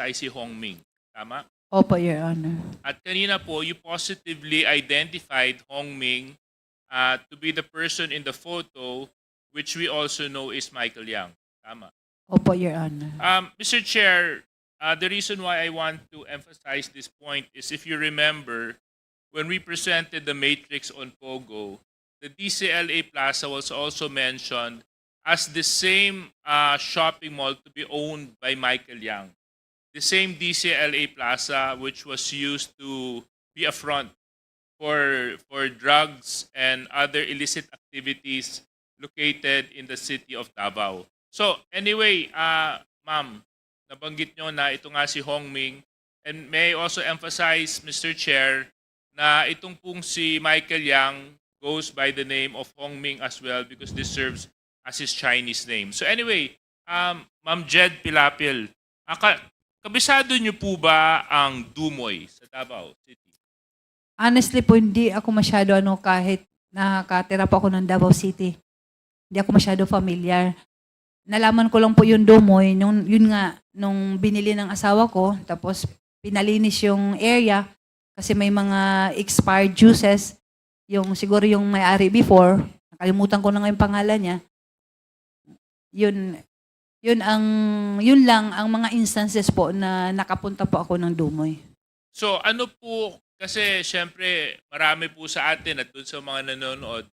ay si Hong Ming. Tama? Opo, Your Honor. At kanina po, you positively identified Hong Ming uh, to be the person in the photo which we also know is Michael Yang. Tama. Opo, Your Honor. Um, Mr. Chair, uh, the reason why I want to emphasize this point is if you remember, when we presented the matrix on Pogo, the DCLA Plaza was also mentioned as the same uh, shopping mall to be owned by Michael Yang. The same DCLA Plaza which was used to be a front for for drugs and other illicit activities located in the city of Davao. So anyway, uh, ma'am, nabanggit nyo na ito nga si Hong Ming. And may also emphasize, Mr. Chair, na itong pong si Michael Yang goes by the name of Hong Ming as well because this serves as his Chinese name. So anyway, um, Ma'am Jed Pilapil, kabisado niyo po ba ang Dumoy sa Davao City? Honestly po, hindi ako masyado ano kahit nakatira po ako ng Davao City. Hindi ako masyado familiar. Nalaman ko lang po yung Dumoy, nung, yun nga, nung binili ng asawa ko, tapos pinalinis yung area kasi may mga expired juices. Yung siguro yung may-ari before, nakalimutan ko na nga yung pangalan niya. Yun, yun ang, yun lang ang mga instances po na nakapunta po ako ng Dumoy. So ano po, kasi syempre marami po sa atin at dun sa mga nanonood,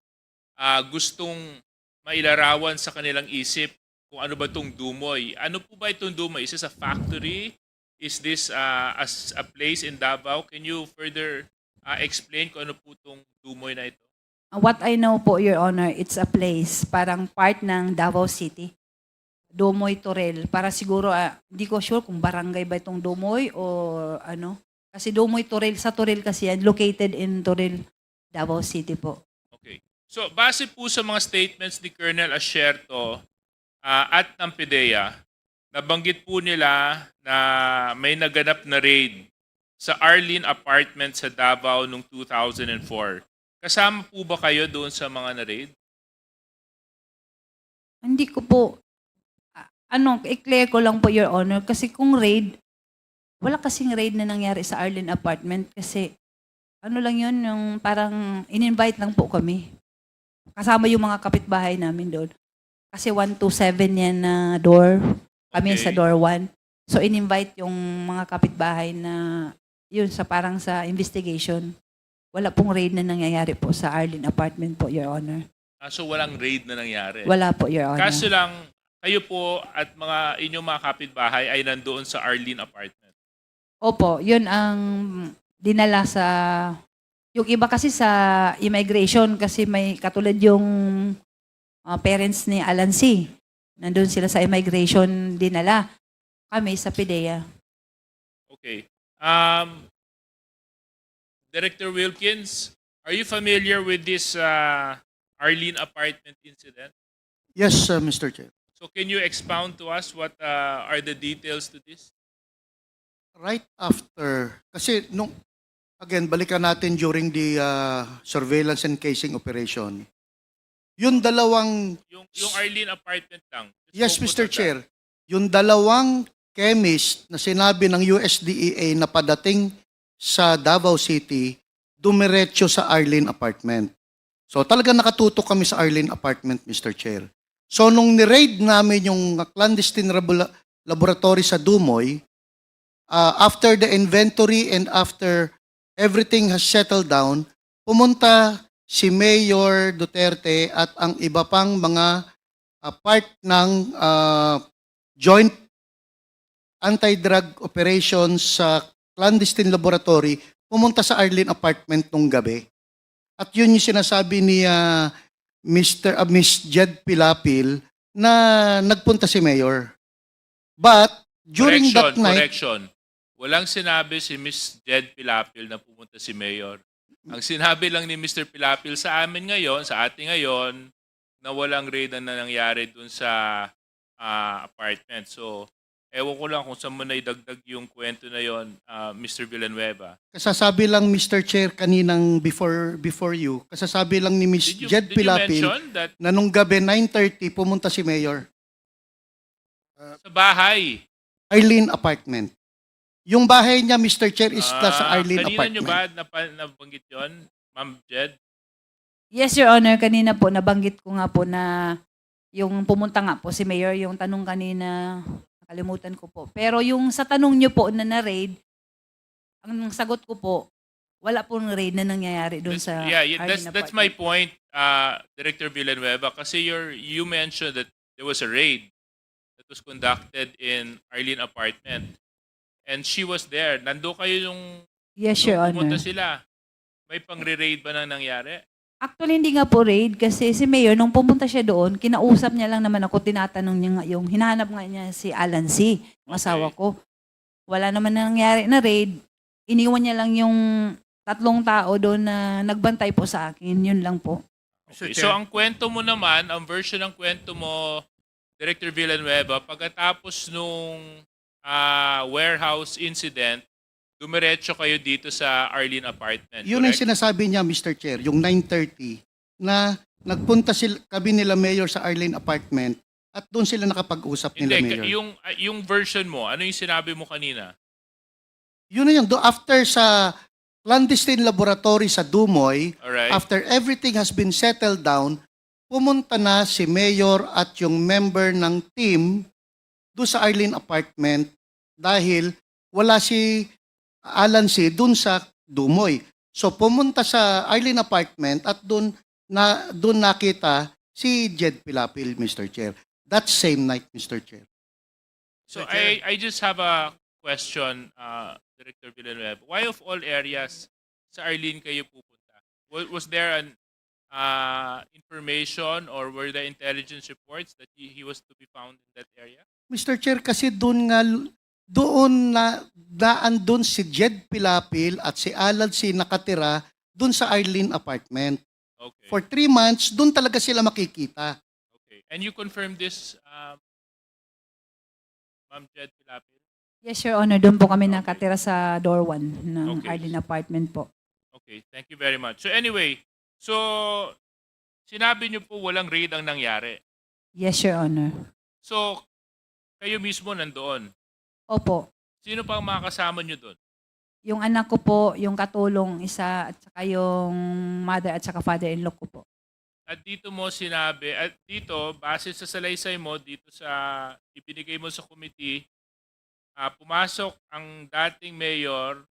ah, gustong mailarawan sa kanilang isip kung ano ba itong Dumoy. Ano po ba itong Dumoy? Is this a factory? Is this ah, as a place in Davao? Can you further ah, explain kung ano po itong Dumoy na ito? What I know po, Your Honor, it's a place, parang part ng Davao City. Dumoy Torel. Para siguro, ah, hindi ko sure kung barangay ba itong Dumoy o ano. Kasi Dumoy Torel, sa Torel kasi yan, located in Torel, Davao City po. Okay. So, base po sa mga statements ni Colonel Asherto ah, at ng PIDEA, nabanggit po nila na may naganap na raid sa Arlene Apartment sa Davao noong 2004. Kasama po ba kayo doon sa mga na-raid? Hindi ko po, ano, i-clear ko lang po, Your Honor, kasi kung raid, wala kasing raid na nangyari sa Arlen Apartment kasi ano lang yun, yung parang in-invite lang po kami. Kasama yung mga kapitbahay namin doon. Kasi 127 yan na door. Kami Okay. sa door 1. So in-invite yung mga kapitbahay na yun sa parang sa investigation. Wala pong raid na nangyayari po sa Arlen Apartment po, Your Honor. Ah, so, walang raid na nangyari. Wala po, Your Honor. Kaso lang, kayo po at mga inyong mga kapitbahay ay nandoon sa Arlene Apartment. Opo, yun ang dinala sa... Yung iba kasi sa immigration kasi may katulad yung uh, parents ni Alan C. Nandun sila sa immigration dinala. Kami sa PIDEA. Okay. Um, Director Wilkins, are you familiar with this uh, Arlene apartment incident? Yes, uh, Mr. Chair. So can you expound to us what uh, are the details to this? Right after, kasi nung, again, balikan natin during the uh, surveillance and casing operation, yung dalawang, Yung, yung Arlene apartment lang. Just yes, Mr. Chair, yung dalawang chemist na sinabi ng USDEA na padating sa Davao City, dumiretso sa Arlene Apartment. So talaga nakatutok kami sa Arlene Apartment, Mr. Chair. So nung ni-raid namin yung clandestine laboratory sa Dumoy, uh, after the inventory and after everything has settled down, pumunta si Mayor Duterte at ang iba pang mga uh, part ng uh, joint anti-drug operations sa clandestine laboratory pumunta sa Arlene apartment nung gabi. At yun yung sinasabi ni uh, Mr. uh, Miss Jed Pilapil na nagpunta si Mayor. But during correction, that night, correction. Walang sinabi si Miss Jed Pilapil na pumunta si Mayor. Ang sinabi lang ni Mr. Pilapil sa amin ngayon, sa atin ngayon, na walang raid na nangyari dun sa ah, apartment. So, ewan ko lang kung saan mo na idagdag yung kwento na yon, ah, Mr. Villanueva. kasasabi lang Mr. Chair kaninang before before you, kasasabi lang ni Did you, Jed did you Pilapil mention that na nung gabi 9.30 pumunta si Mayor. sa bahay? Arlene apartment. Yung bahay niya, Mr. Chair, is Ah, sa Arlene kanina nyo apartment. ba napa, nabanggit yun, Ma'am Jed? Yes, Your Honor. Kanina po, nabanggit ko nga po na yung pumunta nga po si Mayor, yung tanong kanina, nakalimutan ko po. Pero yung sa tanong niyo po na na-raid, ang sagot ko po, wala pong raid na nangyayari doon sa yeah, yeah, that's Arlene that's my apartment. point, uh, Director Villanueva. Kasi you're, you mentioned that there was a raid that was conducted in Arlene apartment. And she was there. Nando kayo yung Yes, Your nung pumunta Honor. sila. May pang-raid ba nang nangyari? Actually, hindi nga po raid kasi si Mayor, nung pumunta siya doon, kinausap niya lang naman ako, tinatanong niya nga yung, hinahanap nga niya si Alan C., Okay. asawa ko. Wala naman na nangyari na raid. Iniwan niya lang yung tatlong tao doon na nagbantay po sa akin. Yun lang po. Okay. So ang kwento mo naman, ang version ng kwento mo, Director Villanueva, pagkatapos nung ah, warehouse incident, dumiretso kayo dito sa Arlene apartment. Yun ang correct? sinasabi niya, Mr. Chair, yung 9.30, na nagpunta sila, kami nila Mayor sa Arlene apartment at doon sila nakapag-usap nila Hindi, Mayor. ka- yung, ah, yung version mo, ano yung sinabi mo kanina? Yun na yun. Do, after sa clandestine laboratory sa Dumoy, Alright? after everything has been settled down, pumunta na si Mayor at yung member ng team doon sa Arlene apartment dahil wala si Alan C. doon sa Dumoy. So pumunta sa Arlene apartment at doon na doon nakita si Jed Pilapil, Mr. Chair. That same night, Mr. Chair. So Mr. Chair. I, I just have a question, uh, Director Villanueva. Why of all areas sa Arlene kayo pupunta? Was, was there an uh, information or were there intelligence reports that he, he was to be found in that area? Mr. Chair, kasi doon nga, doon na, daan doon si Jed Pilapil at si Alan C. nakatira doon sa Arlene apartment. Okay. For three months, doon talaga sila makikita. okay. And you confirm this, um, Ma'am Jed Pilapil? Yes, Your Honor. Doon po kami Okay. nakatira sa door 1 ng Okay. Arlene apartment po. Okay, thank you very much. So anyway, so sinabi niyo po walang raid ang nangyari. Yes, Your Honor. So kayo mismo nandoon. Opo. Sino pa ang mga kasama niyo doon? Yung anak ko po, yung katulong isa, at saka yung mother at saka father-in-law ko po. At dito mo sinabi, at dito, base sa salaysay mo, dito sa ibinigay mo sa committee, ah, pumasok ang dating mayor,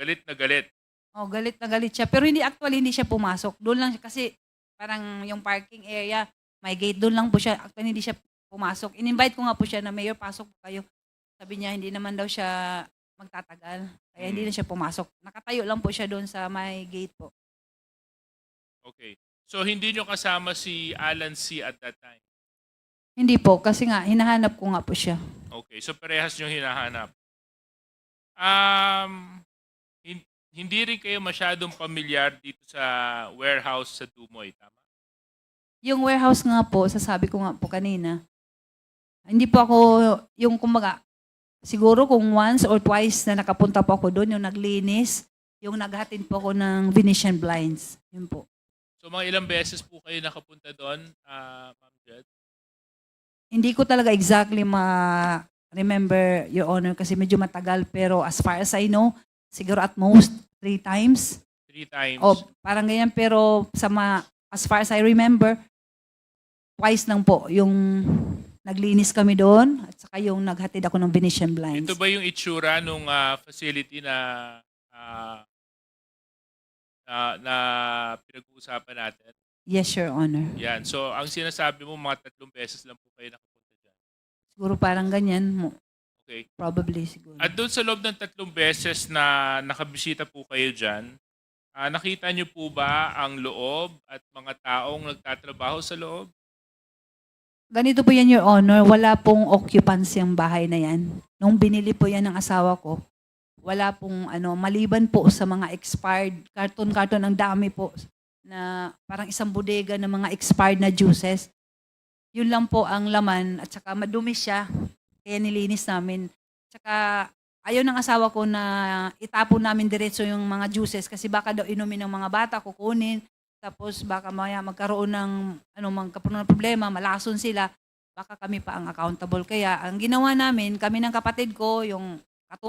galit na galit. Oh, galit na galit siya. Pero hindi actually hindi siya pumasok. Doon lang siya kasi parang yung parking area, may gate doon lang po siya. Actually hindi siya pumasok. In-invite ko nga po siya na mayor, pasok po kayo. Sabi niya hindi naman daw siya magtatagal. Kaya hindi Mm. na siya pumasok. Nakatayo lang po siya doon sa may gate po. Okay. So hindi nyo kasama si Alan C. at that time. Hindi po kasi nga hinahanap ko nga po siya. Okay, so parehas nyo hinahanap. Um, hin- hindi rin kayo masyadong pamilyar dito sa warehouse sa Dumoy, tama? Yung warehouse nga po, sasabi ko nga po kanina, hindi po ako, yung kumbaga, siguro kung once or twice na nakapunta po ako doon, yung naglinis, yung naghatid po ako ng Venetian blinds. Yun po. So mga ilang beses po kayo nakapunta doon, ah, Ma'am Jed? Hindi ko talaga exactly ma-remember, Your Honor, kasi medyo matagal. Pero as far as I know, siguro at most three times. Three times. O parang ganyan. Pero sa ma, as far as I remember, twice lang po yung naglinis kami doon at saka yung naghatid ako ng Venetian blinds. Ito ba yung itsura nung ah, facility na ah, na, na pinag-uusapan natin? Yes, Your Honor. Yan. So ang sinasabi mo, mga tatlong beses lang po kayo nakapunta dyan. Siguro parang ganyan. mo- Okay. Probably siguro. At doon sa loob ng tatlong beses na nakabisita po kayo dyan, ah, nakita niyo po ba ang loob at mga taong nagtatrabaho sa loob? Ganito po yan, Your Honor. Wala pong occupancy ang bahay na yan. Nung binili po yan ng asawa ko, wala pong ano, maliban po sa mga expired, karton-karton, ang dami po na parang isang bodega ng mga expired na juices. Yun lang po ang laman at saka madumi siya. Kaya nilinis namin. Tsaka ayaw ng asawa ko na itapon namin diretso yung mga juices kasi baka daw inumin ng mga bata, kukunin. Tapos baka maya magkaroon ng ano magkaroon ng problema, malason sila, baka kami pa ang accountable. Kaya ang ginawa namin, kami ng kapatid ko, yung